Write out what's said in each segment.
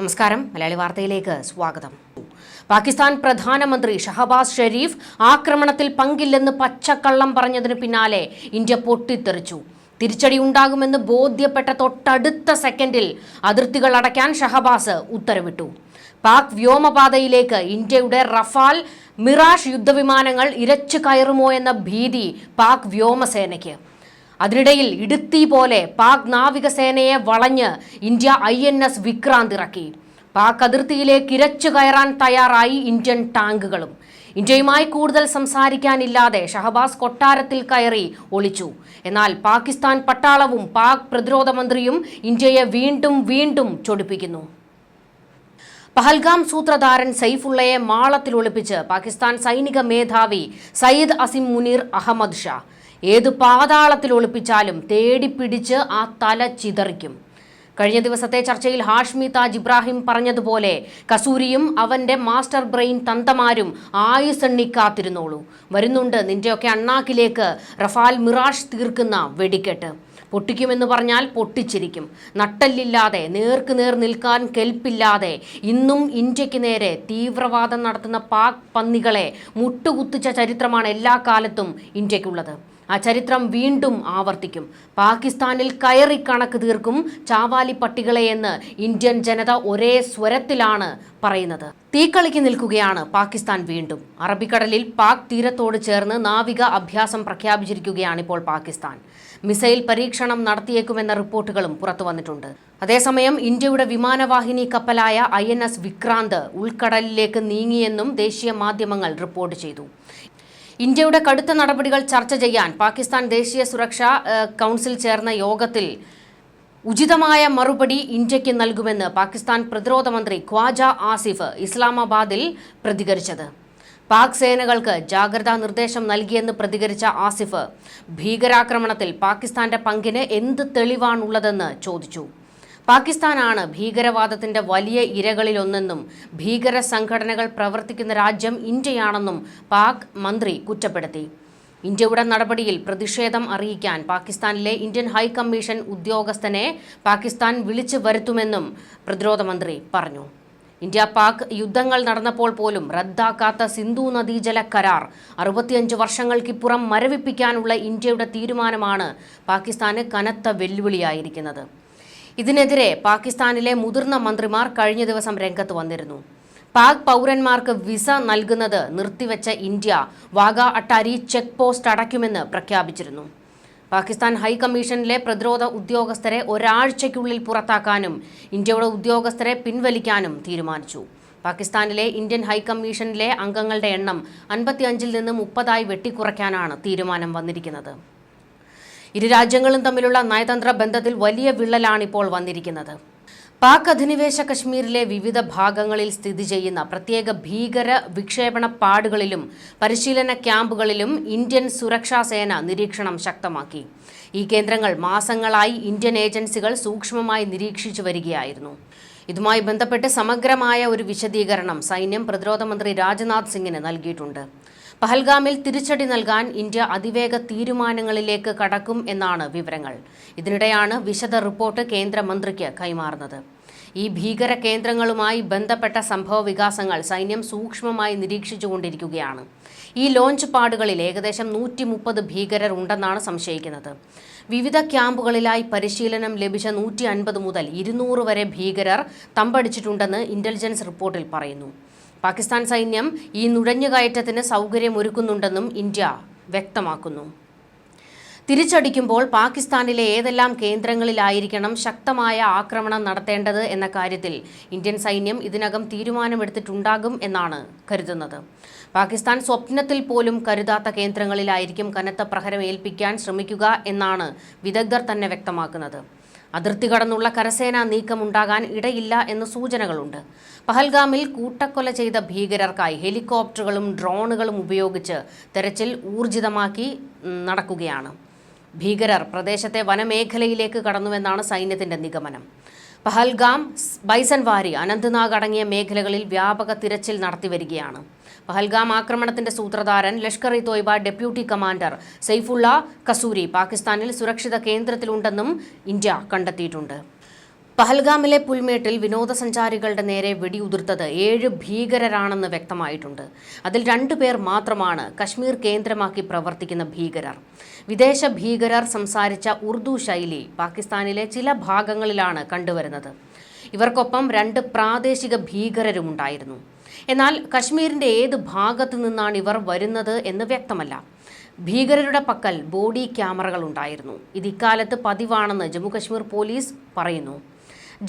നമസ്കാരം. മലയാളി വാർത്തയിലേക്ക് സ്വാഗതം. പാകിസ്ഥാൻ പ്രധാനമന്ത്രി ഷഹബാസ് ഷെരീഫ് ആക്രമണത്തിൽ പങ്കില്ലെന്ന് പച്ചക്കള്ളം പറഞ്ഞതിന് പിന്നാലെ ഇന്ത്യ പൊട്ടിത്തെറിച്ചു. തിരിച്ചടി ഉണ്ടാകുമെന്ന് ബോധ്യപ്പെട്ട തൊട്ടടുത്ത സെക്കൻഡിൽ അതിർത്തികൾ അടയ്ക്കാൻ ഷഹബാസ് ഉത്തരവിട്ടു. പാക് വ്യോമപാതയിലേക്ക് ഇന്ത്യയുടെ റഫാൽ മിറാഷ് യുദ്ധവിമാനങ്ങൾ ഇരച്ചു കയറുമോ എന്ന ഭീതി പാക് വ്യോമസേനയ്ക്ക്. അതിനിടയിൽ ഇടുത്തി പോലെ പാക് നാവികസേനയെ വളഞ്ഞ് India I N S Vikrant ഇറക്കി. പാക് അതിർത്തിയിലേക്ക് ഇരച്ചു കയറാൻ തയ്യാറായി ഇന്ത്യൻ ടാങ്കുകളും. ഇന്ത്യയുമായി കൂടുതൽ സംസാരിക്കാനില്ലാതെ ഷഹബാസ് കൊട്ടാരത്തിൽ കയറി ഒളിച്ചു. എന്നാൽ പാകിസ്ഥാൻ പട്ടാളവും പാക് പ്രതിരോധ മന്ത്രിയും ഇന്ത്യയെ വീണ്ടും വീണ്ടും ചൊടിപ്പിക്കുന്നു. പഹൽഗാം സൂത്രധാരൻ സൈഫുള്ളയെ മാളത്തിൽ ഒളിപ്പിച്ച് പാകിസ്ഥാൻ സൈനിക മേധാവി സയ്യിദ് അസിം മുനീർ അഹമ്മദ് ഷാ. ഏത് പാതാളത്തിൽ ഒളിപ്പിച്ചാലും തേടിപ്പിടിച്ച് ആ തല ചിതറിക്കും. കഴിഞ്ഞ ദിവസത്തെ ചർച്ചയിൽ ഹാഷ്മി താജ് ഇബ്രാഹിം പറഞ്ഞതുപോലെ കസൂരിയും അവന്റെ മാസ്റ്റർ ബ്രെയിൻ തന്തമാരും ആയുസെണ്ണി കാത്തിരുന്നോളൂ വരുന്നുണ്ട് നിന്റെയൊക്കെ അണ്ണാക്കിലേക്ക് റഫാൽ മിറാഷ് തീർക്കുന്ന വെടിക്കെട്ട്. പൊട്ടിക്കുമെന്ന് പറഞ്ഞാൽ പൊട്ടിച്ചിരിക്കും. നട്ടല്ലില്ലാതെ നേർക്ക് നേർ നിൽക്കാൻ കെൽപ്പില്ലാതെ ഇന്നും ഇന്ത്യയ്ക്ക് നേരെ തീവ്രവാദം നടത്തുന്ന പാക് പന്നികളെ മുട്ടുകുത്തിച്ച ചരിത്രമാണ് എല്ലാ കാലത്തും ഇന്ത്യക്കുള്ളത്. ആ ചരിത്രം വീണ്ടും ആവർത്തിക്കും. പാകിസ്ഥാനിൽ കയറി കണക്ക് തീർക്കും ചാവാലി പട്ടികളെ എന്ന് ഇന്ത്യൻ ജനത ഒരേ സ്വരത്തിലാണ് പറയുന്നത്. തീക്കളിക്ക് നിൽക്കുകയാണ് പാകിസ്ഥാൻ വീണ്ടും. അറബിക്കടലിൽ പാക് തീരത്തോട് ചേർന്ന് നാവിക അഭ്യാസം പ്രഖ്യാപിച്ചിരിക്കുകയാണ് ഇപ്പോൾ പാകിസ്ഥാൻ. മിസൈൽ പരീക്ഷണം നടത്തിയേക്കുമെന്ന റിപ്പോർട്ടുകളും പുറത്തു വന്നിട്ടുണ്ട്. അതേസമയം ഇന്ത്യയുടെ വിമാനവാഹിനി കപ്പലായ ഐ എൻ എസ് വിക്രാന്ത് ഉൾക്കടലിലേക്ക് നീങ്ങിയെന്നും ദേശീയ മാധ്യമങ്ങൾ റിപ്പോർട്ട് ചെയ്തു. ഇന്ത്യയുടെ കടുത്ത നടപടികൾ ചർച്ച ചെയ്യാൻ പാകിസ്ഥാൻ ദേശീയ സുരക്ഷാ കൗൺസിൽ ചേർന്ന യോഗത്തിൽ ഉചിതമായ മറുപടി ഇന്ത്യയ്ക്ക് നൽകുമെന്ന് പാകിസ്ഥാൻ പ്രതിരോധ മന്ത്രി ഖ്വാജ ആസിഫ് ഇസ്ലാമാബാദിൽ പ്രതികരിച്ചത്. പാക് സേനകൾക്ക് ജാഗ്രതാ നിർദ്ദേശം നൽകിയെന്ന് പ്രതികരിച്ച ആസിഫ് ഭീകരാക്രമണത്തിൽ പാകിസ്ഥാന്റെ പങ്കിന് എന്ത് തെളിവാണുള്ളതെന്ന് ചോദിച്ചു. പാകിസ്ഥാനാണ് ഭീകരവാദത്തിന്റെ വലിയ ഇരകളിലൊന്നെന്നും ഭീകര സംഘടനകൾ പ്രവർത്തിക്കുന്ന രാജ്യം ഇന്ത്യയാണെന്നും പാക് മന്ത്രി കുറ്റപ്പെടുത്തി. ഇന്ത്യയുടെ നടപടിയിൽ പ്രതിഷേധം അറിയിക്കാൻ പാകിസ്ഥാനിലെ ഇന്ത്യൻ ഹൈക്കമ്മീഷൻ ഉദ്യോഗസ്ഥനെ പാകിസ്ഥാൻ വിളിച്ചു വരുത്തുമെന്നും പ്രതിരോധ മന്ത്രി പറഞ്ഞു. ഇന്ത്യ പാക് യുദ്ധങ്ങൾ നടന്നപ്പോൾ പോലും റദ്ദാക്കാത്ത സിന്ധു നദീജല കരാർ അറുപത്തിയഞ്ച് വർഷങ്ങൾക്കിപ്പുറം മരവിപ്പിക്കാനുള്ള ഇന്ത്യയുടെ തീരുമാനമാണ് പാകിസ്ഥാന് കനത്ത വെല്ലുവിളിയായിരിക്കുന്നത്. ഇതിനെതിരെ പാകിസ്ഥാനിലെ മുതിർന്ന മന്ത്രിമാർ കഴിഞ്ഞ ദിവസം രംഗത്ത് വന്നിരുന്നു. പാക് പൗരന്മാർക്ക് വിസ നൽകുന്നത് നിർത്തിവെച്ച India Wagah Attari check post അടയ്ക്കുമെന്ന് പ്രഖ്യാപിച്ചിരുന്നു. പാകിസ്ഥാൻ ഹൈക്കമ്മീഷനിലെ പ്രതിരോധ ഉദ്യോഗസ്ഥരെ ഒരാഴ്ചയ്ക്കുള്ളിൽ പുറത്താക്കാനും ഇന്ത്യയുടെ ഉദ്യോഗസ്ഥരെ പിൻവലിക്കാനും തീരുമാനിച്ചു. പാകിസ്ഥാനിലെ ഇന്ത്യൻ ഹൈക്കമ്മീഷനിലെ അംഗങ്ങളുടെ എണ്ണം അൻപത്തിയഞ്ചിൽ നിന്ന് മുപ്പതായി വെട്ടിക്കുറയ്ക്കാനാണ് തീരുമാനം വന്നിരിക്കുന്നത്. ഇരു രാജ്യങ്ങളും തമ്മിലുള്ള നയതന്ത്ര ബന്ധത്തിൽ വലിയ വിള്ളലാണ് ഇപ്പോൾ വന്നിരിക്കുന്നത്. പാക് അധിനിവേശ കശ്മീരിലെ വിവിധ ഭാഗങ്ങളിൽ സ്ഥിതി ചെയ്യുന്ന പ്രത്യേക ഭീകര വിക്ഷേപണ പാടുകളിലും പരിശീലന ക്യാമ്പുകളിലും ഇന്ത്യൻ സുരക്ഷാ സേന നിരീക്ഷണം ശക്തമാക്കി. ഈ കേന്ദ്രങ്ങൾ മാസങ്ങളായി ഇന്ത്യൻ ഏജൻസികൾ സൂക്ഷ്മമായി നിരീക്ഷിച്ചു വരികയായിരുന്നു. ഇതുമായി ബന്ധപ്പെട്ട് സമഗ്രമായ ഒരു വിശദീകരണം സൈന്യം പ്രതിരോധ മന്ത്രി രാജ്നാഥ് സിംഗിന് നൽകിയിട്ടുണ്ട്. പഹൽഗാമിൽ തിരിച്ചടി നൽകാൻ ഇന്ത്യ അതിവേഗ തീരുമാനങ്ങളിലേക്ക് കടക്കും എന്നാണ് വിവരങ്ങൾ. ഇതിനിടെയാണ് വിശദ റിപ്പോർട്ട് കേന്ദ്രമന്ത്രിക്ക് കൈമാറുന്നത്. ഈ ഭീകര കേന്ദ്രങ്ങളുമായി ബന്ധപ്പെട്ട സംഭവ വികാസങ്ങൾ സൈന്യം സൂക്ഷ്മമായി നിരീക്ഷിച്ചുകൊണ്ടിരിക്കുകയാണ്. ഈ ലോഞ്ച് പാടുകളിൽ ഏകദേശം നൂറ്റി മുപ്പത് ഭീകരർ ഉണ്ടെന്നാണ് സംശയിക്കുന്നത്. വിവിധ ക്യാമ്പുകളിലായി പരിശീലനം ലഭിച്ച നൂറ്റി അൻപത് മുതൽ ഇരുന്നൂറ് വരെ ഭീകരർ തമ്പടിച്ചിട്ടുണ്ടെന്ന് ഇന്റലിജൻസ് റിപ്പോർട്ടിൽ പറയുന്നു. പാകിസ്ഥാൻ സൈന്യം ഈ നുഴഞ്ഞുകയറ്റത്തിന് സൗകര്യമൊരുക്കുന്നുണ്ടെന്നും ഇന്ത്യ വ്യക്തമാക്കുന്നു. തിരിച്ചടിക്കുമ്പോൾ പാകിസ്ഥാനിലെ ഏതെല്ലാം കേന്ദ്രങ്ങളിലായിരിക്കണം ശക്തമായ ആക്രമണം നടത്തേണ്ടത് എന്ന കാര്യത്തിൽ ഇന്ത്യൻ സൈന്യം ഇതിനകം തീരുമാനമെടുത്തിട്ടുണ്ടാകും എന്നാണ് കരുതുന്നത്. പാകിസ്ഥാൻ സ്വപ്നത്തിൽ പോലും കരുതാത്ത കേന്ദ്രങ്ങളിലായിരിക്കും കനത്ത പ്രഹരം ഏൽപ്പിക്കാൻ ശ്രമിക്കുക എന്നാണ് വിദഗ്ധർ തന്നെ വ്യക്തമാക്കുന്നത്. അതിർത്തി കടന്നുള്ള കരസേനാ നീക്കമുണ്ടാകാൻ ഇടയില്ല എന്ന സൂചനകളുണ്ട്. പഹൽഗാമിൽ കൂട്ടക്കൊല ചെയ്ത ഭീകരർക്കായി ഹെലികോപ്റ്ററുകളും ഡ്രോണുകളും ഉപയോഗിച്ച് തെരച്ചിൽ ഊർജിതമാക്കി നടക്കുകയാണ്. ഭീകരർ പ്രദേശത്തെ വനമേഖലയിലേക്ക് കടന്നുവെന്നാണ് സൈന്യത്തിന്റെ നിഗമനം. പഹൽഗാം ബൈസൻവാരി അനന്ത്നാഗ് അടങ്ങിയ മേഖലകളിൽ വ്യാപക തിരച്ചിൽ നടത്തിവരികയാണ്. പഹൽഗാം ആക്രമണത്തിന്റെ സൂത്രധാരൻ ലഷ്കർ ഇ തോയ്ബ ഡെപ്യൂട്ടി കമാൻഡർ സെയ്ഫുള്ള കസൂരി പാകിസ്ഥാനിൽ സുരക്ഷിത കേന്ദ്രത്തിലുണ്ടെന്നും ഇന്ത്യ കണ്ടെത്തിയിട്ടുണ്ട്. പഹൽഗാമിലെ പുൽമേട്ടിൽ വിനോദസഞ്ചാരികളുടെ നേരെ വെടിയുതിർത്തത് ഏഴ് ഭീകരരാണെന്ന് വ്യക്തമായിട്ടുണ്ട്. അതിൽ രണ്ടു പേർ മാത്രമാണ് കശ്മീർ കേന്ദ്രമാക്കി പ്രവർത്തിക്കുന്ന ഭീകരർ. വിദേശ ഭീകരർ സംസാരിച്ച ഉർദു ശൈലി പാകിസ്ഥാനിലെ ചില ഭാഗങ്ങളിലാണ് കണ്ടുവരുന്നത്. ഇവർക്കൊപ്പം രണ്ട് പ്രാദേശിക ഭീകരരുമുണ്ടായിരുന്നു. എന്നാൽ കശ്മീരിന്റെ ഏത് ഭാഗത്തു നിന്നാണ് ഇവർ വരുന്നത് എന്ന് വ്യക്തമല്ല. ഭീകരരുടെ പക്കൽ ബോഡി ക്യാമറകൾ ഉണ്ടായിരുന്നു. ഇത് ഇക്കാലത്ത് പതിവാണെന്ന് ജമ്മുകശ്മീർ പോലീസ് പറയുന്നു.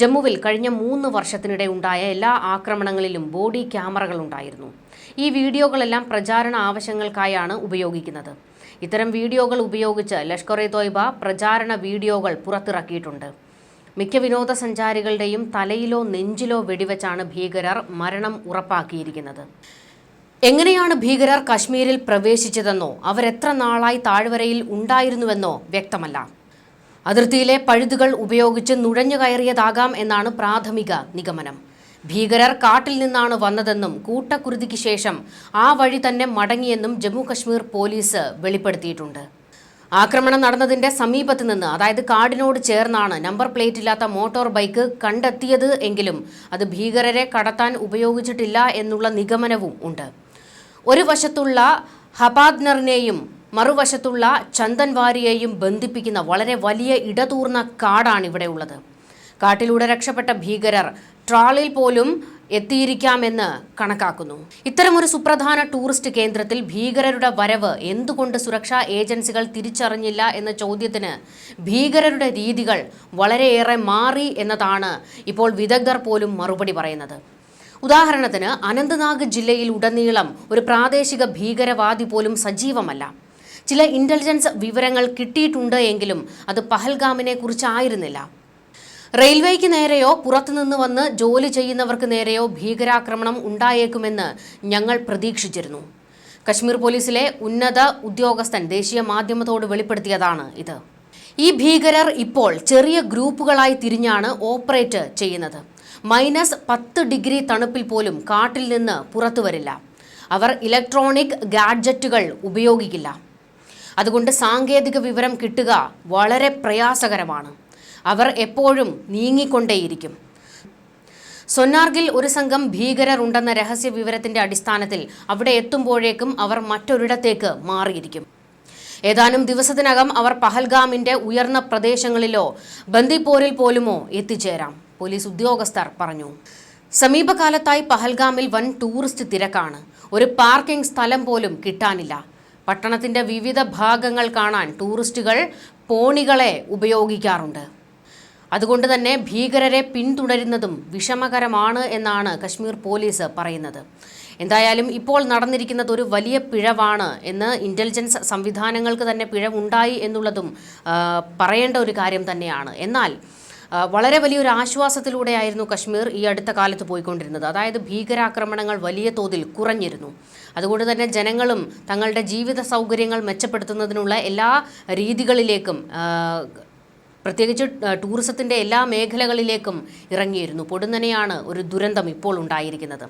ജമ്മുവിൽ കഴിഞ്ഞ മൂന്ന് വർഷത്തിനിടെ ഉണ്ടായ എല്ലാ ആക്രമണങ്ങളിലും ബോഡി ക്യാമറകൾ ഉണ്ടായിരുന്നു. ഈ വീഡിയോകളെല്ലാം പ്രചാരണ ആവശ്യങ്ങൾക്കായാണ് ഉപയോഗിക്കുന്നത്. ഇത്തരം വീഡിയോകൾ ഉപയോഗിച്ച് ലഷ്കർ എ തോയ്ബ പ്രചാരണ വീഡിയോകൾ പുറത്തിറക്കിയിട്ടുണ്ട്. മിക്ക വിനോദസഞ്ചാരികളുടെയും തലയിലോ നെഞ്ചിലോ വെടിവെച്ചാണ് ഭീകരർ മരണം ഉറപ്പാക്കിയിരിക്കുന്നത്. എങ്ങനെയാണ് ഭീകരർ കശ്മീരിൽ പ്രവേശിച്ചതെന്നോ അവരെത്ര നാളായി താഴ്വരയിൽ ഉണ്ടായിരുന്നുവെന്നോ വ്യക്തമല്ല. അതിർത്തിയിലെ പഴുതുകൾ ഉപയോഗിച്ച് നുഴഞ്ഞു കയറിയതാകാം എന്നാണ് പ്രാഥമിക നിഗമനം. ഭീകരർ കാട്ടിൽ നിന്നാണ് വന്നതെന്നും കൂട്ടക്കുരുതിക്ക് ശേഷം ആ വഴി തന്നെ മടങ്ങിയെന്നും ജമ്മു കശ്മീർ പോലീസ് വെളിപ്പെടുത്തിയിട്ടുണ്ട്. ആക്രമണം നടന്നതിന്റെ സമീപത്ത് നിന്ന് അതായത് കാടിനോട് ചേർന്നാണ് നമ്പർ പ്ലേറ്റ് ഇല്ലാത്ത മോട്ടോർ ബൈക്ക് കണ്ടെത്തിയത് എങ്കിലും അത് ഭീകരരെ കടത്താൻ ഉപയോഗിച്ചിട്ടില്ല എന്നുള്ള നിഗമനവും ഉണ്ട്. ഒരു വശത്തുള്ള ഹബാദ്നറിനെയും മറുവശത്തുള്ള ചന്ദൻവാരിയെയും ബന്ധിപ്പിക്കുന്ന വളരെ വലിയ ഇടതൂർന്ന കാടാണ് ഇവിടെ ഉള്ളത്. കാട്ടിലൂടെ രക്ഷപ്പെട്ട ഭീകരർ ട്രാളിൽ പോലും എത്തിയിരിക്കാമെന്ന് കണക്കാക്കുന്നു. ഇത്തരമൊരു സുപ്രധാന ടൂറിസ്റ്റ് കേന്ദ്രത്തിൽ ഭീകരരുടെ വരവ് എന്തുകൊണ്ട് സുരക്ഷാ ഏജൻസികൾ തിരിച്ചറിഞ്ഞില്ല എന്ന ചോദ്യത്തിന് ഭീകരരുടെ രീതികൾ വളരെയേറെ മാറി എന്നതാണ് ഇപ്പോൾ വിദഗ്ധർ പോലും മറുപടി പറയുന്നത്. ഉദാഹരണത്തിന് അനന്ത്നാഗ് ജില്ലയിൽ ഉടനീളം ഒരു പ്രാദേശിക ഭീകരവാദി പോലും സജീവമല്ല. ചില ഇന്റലിജൻസ് വിവരങ്ങൾ കിട്ടിയിട്ടുണ്ട് എങ്കിലും അത് പഹൽഗാമിനെ കുറിച്ചായിരുന്നില്ല. റെയിൽവേക്ക് നേരെയോ പുറത്തുനിന്ന് വന്ന് ജോലി ചെയ്യുന്നവർക്ക് നേരെയോ ഭീകരാക്രമണം ഉണ്ടായേക്കുമെന്ന് ഞങ്ങൾ പ്രതീക്ഷിച്ചിരുന്നു. കശ്മീർ പോലീസിലെ ഉന്നത ഉദ്യോഗസ്ഥൻ ദേശീയ മാധ്യമത്തോട് വെളിപ്പെടുത്തിയതാണ് ഇത്. ഈ ഭീകരർ ഇപ്പോൾ ചെറിയ ഗ്രൂപ്പുകളായി തിരിഞ്ഞാണ് ഓപ്പറേറ്റ് ചെയ്യുന്നത്. മൈനസ് പത്ത് ഡിഗ്രി തണുപ്പിൽ പോലും കാട്ടിൽ നിന്ന് പുറത്തു വരില്ല. അവർ ഇലക്ട്രോണിക് ഗാഡ്ജറ്റുകൾ ഉപയോഗിക്കില്ല. അതുകൊണ്ട് സാങ്കേതിക വിവരം കിട്ടുക വളരെ പ്രയാസകരമാണ്. അവർ എപ്പോഴും നീങ്ങിക്കൊണ്ടേയിരിക്കും. സൊന്നാർഗിൽ ഒരു സംഘം ഭീകരർ ഉണ്ടെന്ന രഹസ്യ വിവരത്തിന്റെ അടിസ്ഥാനത്തിൽ അവിടെ എത്തുമ്പോഴേക്കും അവർ മറ്റൊരിടത്തേക്ക് മാറിയിരിക്കും. ഏതാനും ദിവസത്തിനകം അവർ പഹൽഗാമിന്റെ ഉയർന്ന പ്രദേശങ്ങളിലോ ബന്ദിപ്പോരിൽ പോലുമോ എത്തിച്ചേരാം പോലീസ് ഉദ്യോഗസ്ഥർ പറഞ്ഞു. സമീപകാലത്തായി പഹൽഗാമിൽ വൻ ടൂറിസ്റ്റ് തിരക്കാണ്. ഒരു പാർക്കിംഗ് സ്ഥലം പോലും കിട്ടാനില്ല. പട്ടണത്തിന്റെ വിവിധ ഭാഗങ്ങൾ കാണാൻ ടൂറിസ്റ്റുകൾ പോണികളെ ഉപയോഗിക്കാറുണ്ട്. അതുകൊണ്ട് തന്നെ ഭീകരരെ പിന്തുടരുന്നതും വിഷമകരമാണ് എന്നാണ് കശ്മീർ പോലീസ് പറയുന്നത്. എന്തായാലും ഇപ്പോൾ നടന്നിരിക്കുന്നത് ഒരു വലിയ പിഴവാണ് എന്ന് ഇന്റലിജൻസ് സംവിധാനങ്ങൾക്ക് തന്നെ പിഴവുണ്ടായി എന്നുള്ളതും പറയേണ്ട ഒരു കാര്യം തന്നെയാണ്. എന്നാൽ വളരെ വലിയൊരു ആശ്വാസത്തിലൂടെയായിരുന്നു കശ്മീർ ഈ അടുത്ത കാലത്ത് പോയിക്കൊണ്ടിരുന്നത്. അതായത് ഭീകരാക്രമണങ്ങൾ വലിയ തോതിൽ കുറഞ്ഞിരുന്നു. അതുകൊണ്ട് തന്നെ ജനങ്ങളും തങ്ങളുടെ ജീവിത സൗകര്യങ്ങൾ മെച്ചപ്പെടുത്തുന്നതിനുള്ള എല്ലാ രീതികളിലേക്കും പ്രത്യേകിച്ച് ടൂറിസത്തിന്റെ എല്ലാ മേഖലകളിലേക്കും ഇറങ്ങിയിരുന്നു. പൊടുന്നനെയാണ് ഒരു ദുരന്തം ഇപ്പോൾ ഉണ്ടായിരിക്കുന്നത്.